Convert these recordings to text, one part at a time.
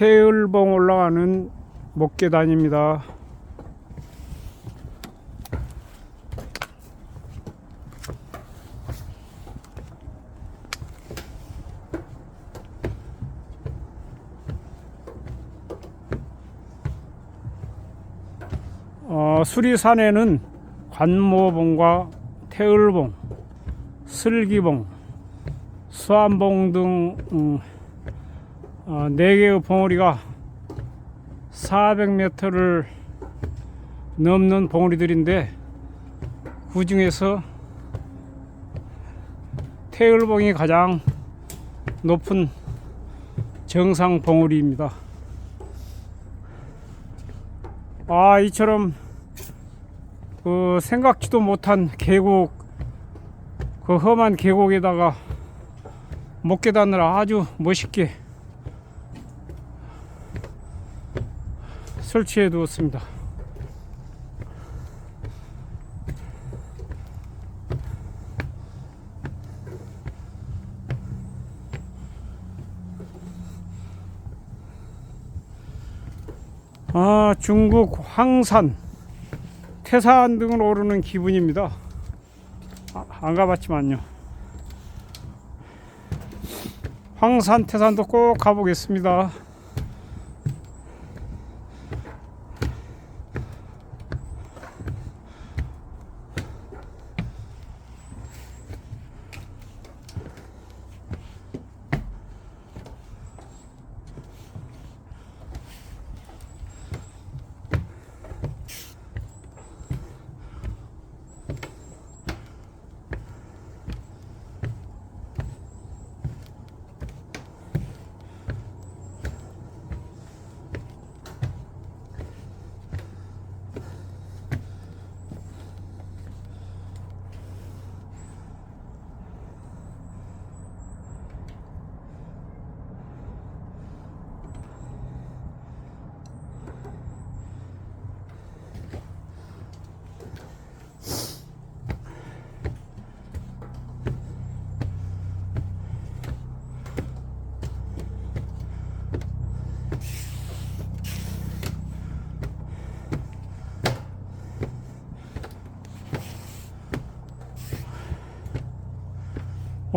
태을봉 올라가는 목계단입니다. 어, 수리산에는 관모봉과 태을봉, 슬기봉, 수암봉 등 음, 어, 4개의 봉우리가 400m를 넘는 봉우리들인데 그 중에서 태을봉이 가장 높은 정상 봉우리입니다. 아, 이처럼 그 생각지도 못한 계곡, 그 험한 계곡에다가 목계단을 아주 멋있게 설치해 두었습니다. 아, 중국 황산, 태산 등을 오르는 기분입니다. 아, 안 가봤지만요. 황산, 태산도 꼭 가보겠습니다.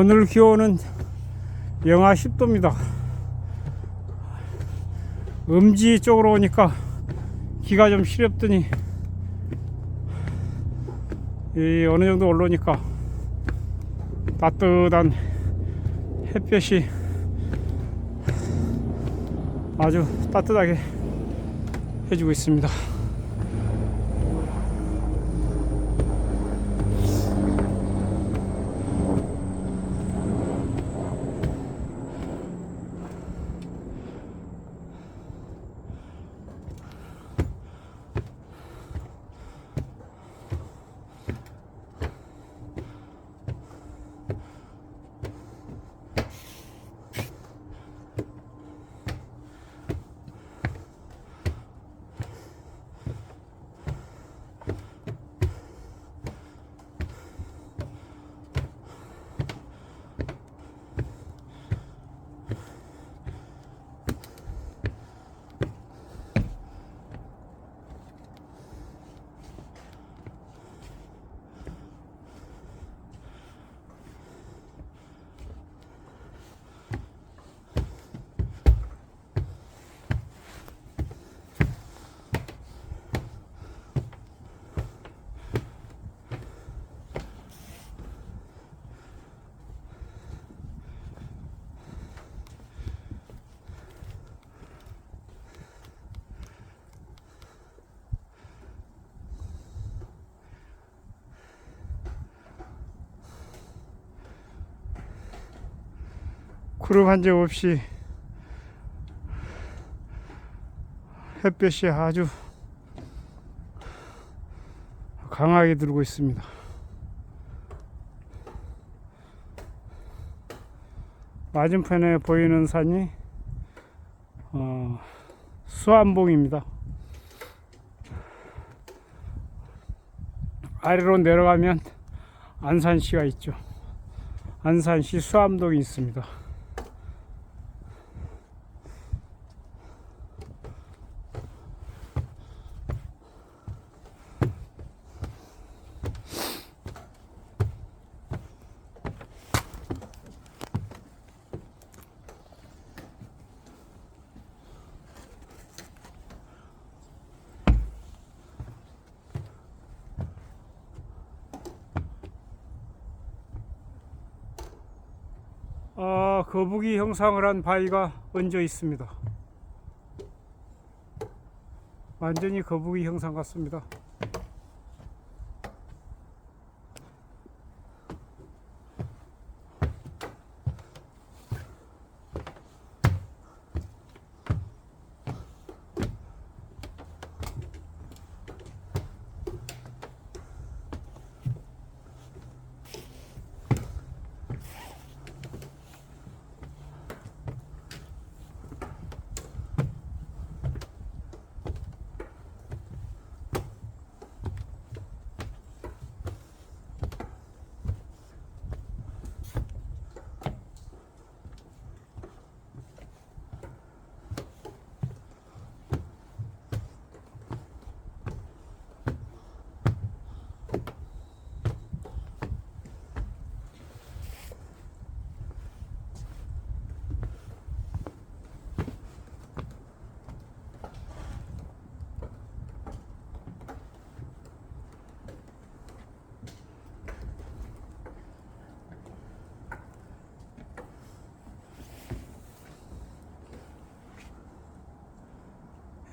오늘 기온은 영하 10도입니다. 음지 쪽으로 오니까 기가 좀 시렵더니 이 어느 정도 올라오니까 따뜻한 햇볕이 아주 따뜻하게 해주고 있습니다. 구름 한 점 없이 햇볕이 아주 강하게 들고 있습니다. 맞은편에 보이는 산이 어, 수암봉입니다. 아래로 내려가면 안산시가 있죠. 안산시 수암동이 있습니다. 아, 거북이 형상을 한 바위가 얹어 있습니다. 완전히 거북이 형상 같습니다.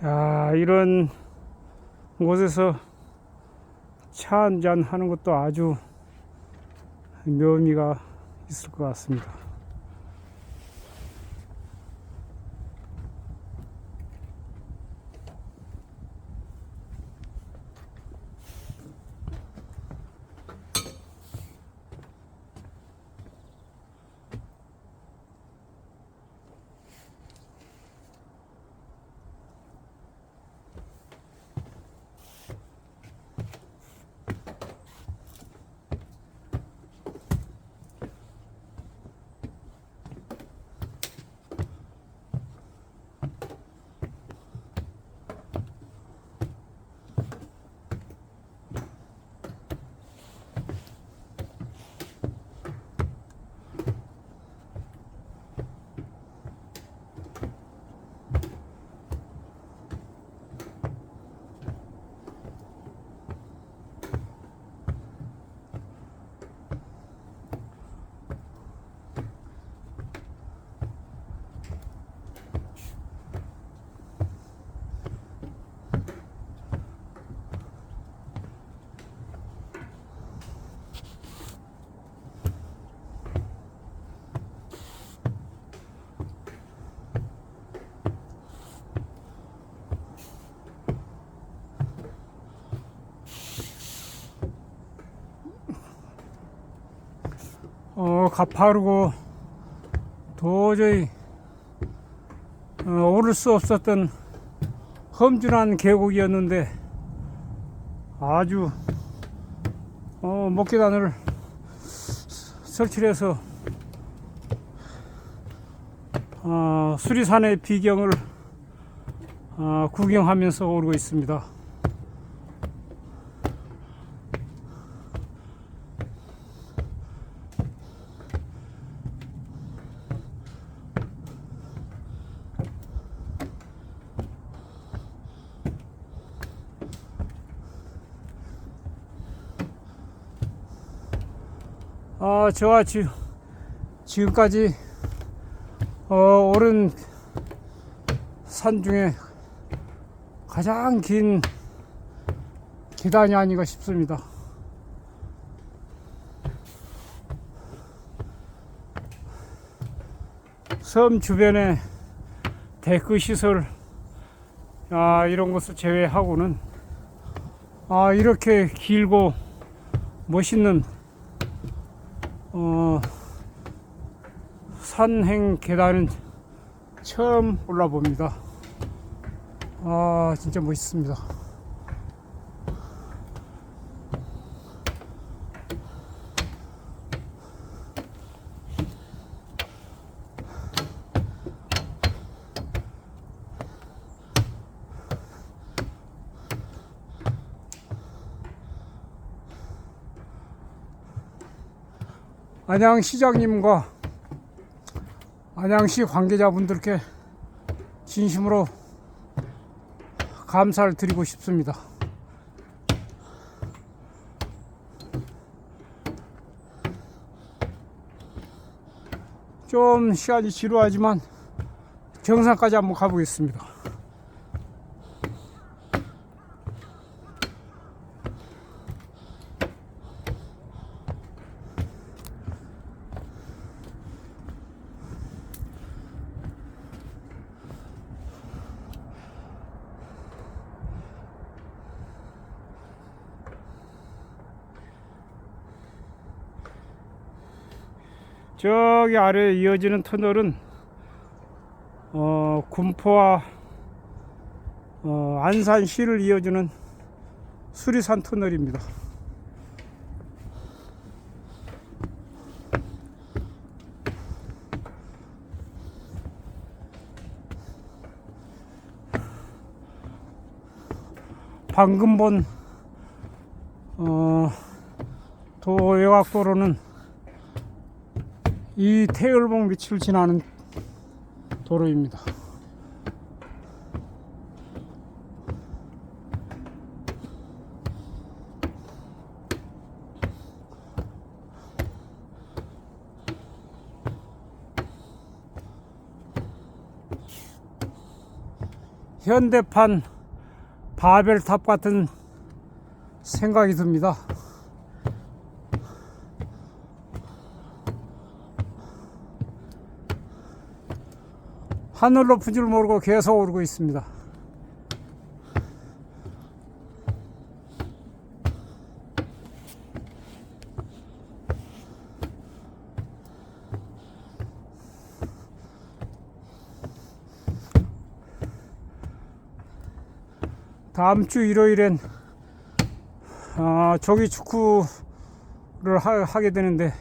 야, 이런 곳에서 차 한잔 하는 것도 아주 묘미가 있을 것 같습니다. 어, 가파르고 도저히 어, 오를 수 없었던 험준한 계곡이었는데 아주 어, 목계단을 설치를 해서 어, 수리산의 비경을 어, 구경하면서 오르고 있습니다. 아, 저와 지, 지금까지 어, 오른 산 중에 가장 긴 계단이 아닌가 싶습니다. 섬 주변에 데크 시설 아, 이런 것을 제외하고는 아, 이렇게 길고 멋있는 어, 산행 계단은 처음 올라봅니다. 아, 진짜 멋있습니다. 안양시장님과 안양시 관계자분들께 진심으로 감사를 드리고 싶습니다. 좀 시간이 지루하지만 정상까지 한번 가보겠습니다. 저기 아래에 이어지는 터널은 어, 군포와 어, 안산시를 이어주는 수리산 터널입니다. 방금 본 어, 도외곽도로는 이 태열봉 밑을 지나는 도로입니다. 현대판 바벨탑 같은 생각이 듭니다. 하늘 높은 줄 모르고 계속 오르고 있습니다. 다음 주 일요일엔 아, 조기 축구를 하, 하게 되는데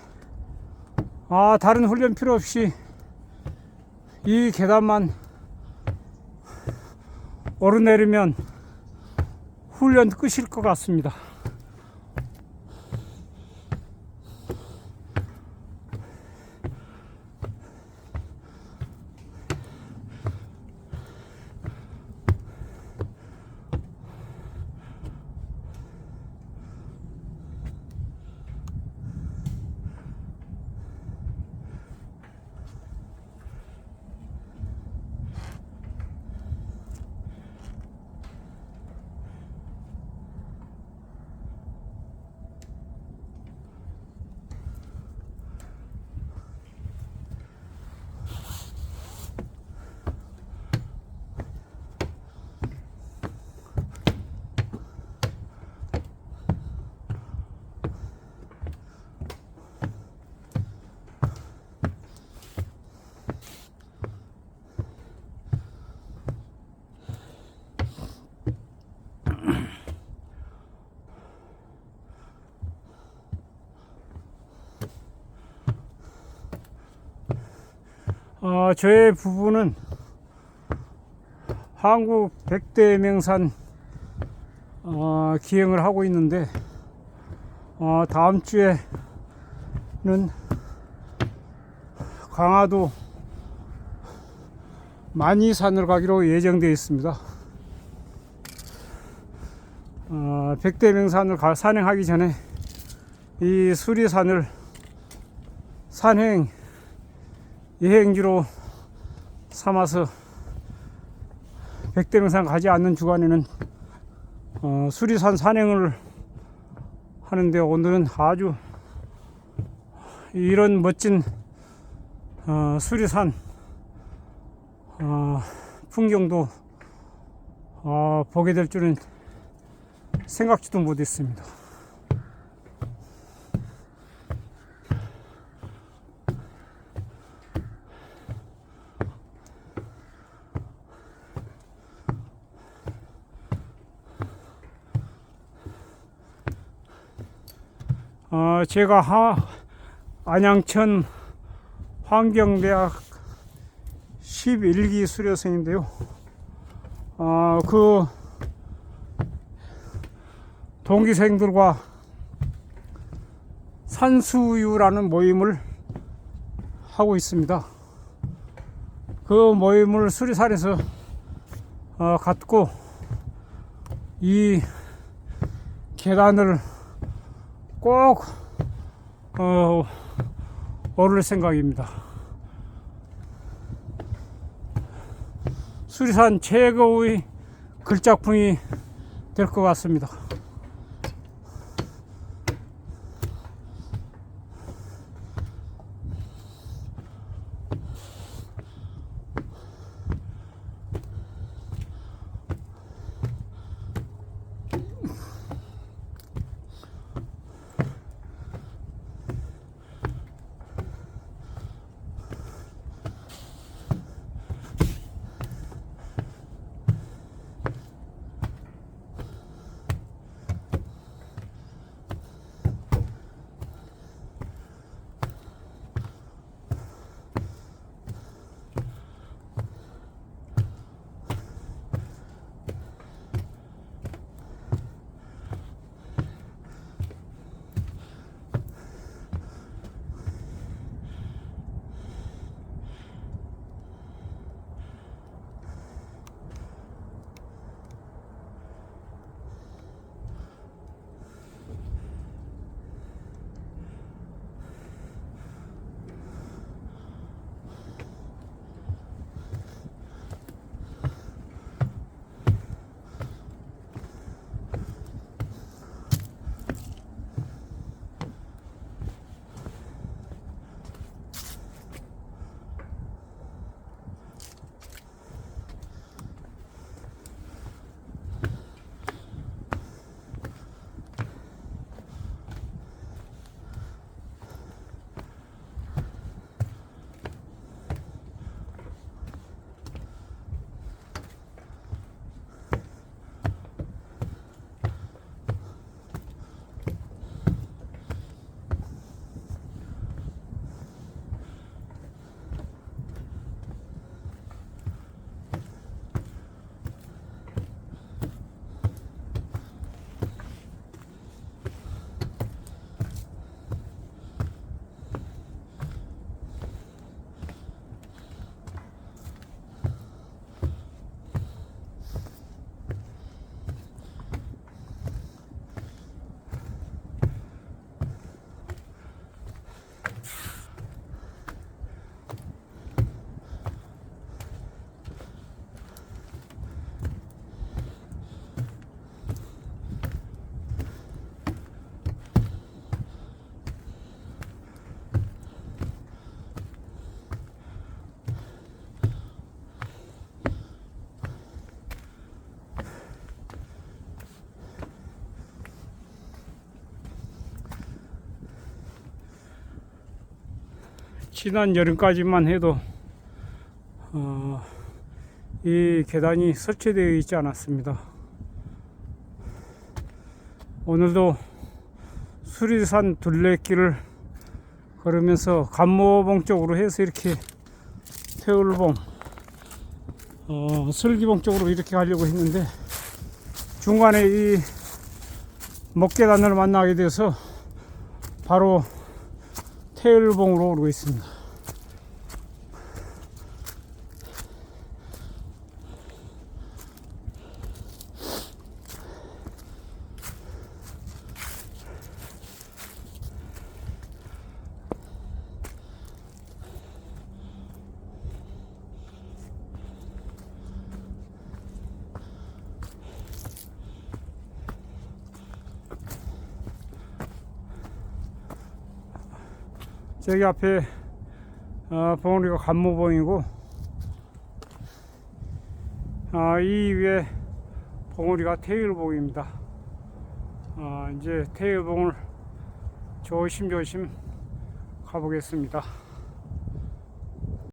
아 다른 훈련 필요 없이 이 계단만 오르내리면 훈련 끝일 것 같습니다. 어, 저의 부부는 한국 백대 명산 어, 기행을 하고 있는데 어, 다음 주에는 강화도 만이산을 가기로 예정되어 있습니다. 어, 백대 명산을 가- 산행하기 전에 이 수리산을 산행 여행지로 삼아서 백대명산 가지 않는 주간에는 어, 수리산 산행을 하는데 오늘은 아주 이런 멋진 어, 수리산 어, 풍경도 어, 보게 될 줄은 생각지도 못했습니다. 어, 제가 하, 안양천 환경대학 11기 수료생인데요. 어, 그 동기생들과 산수유라는 모임을 하고 있습니다. 그 모임을 수리산에서 어, 갖고 이 계단을 꼭 어, 오를 생각입니다. 수리산 최고의 글작품이 될 것 같습니다. 지난 여름까지만 해도 어, 이 계단이 설치되어 있지 않았습니다. 오늘도 수리산 둘레길을 걸으면서 간모봉 쪽으로 해서 이렇게 태울봉, 어, 슬기봉 쪽으로 이렇게 가려고 했는데 중간에 이 목계단을 만나게 돼서 바로 태을봉으로 오르고 있습니다. 저기 앞에 어, 봉우리가 간모봉이고 아, 이 위에 봉우리가 태일봉입니다. 아, 이제 태일봉을 조심조심 가보겠습니다.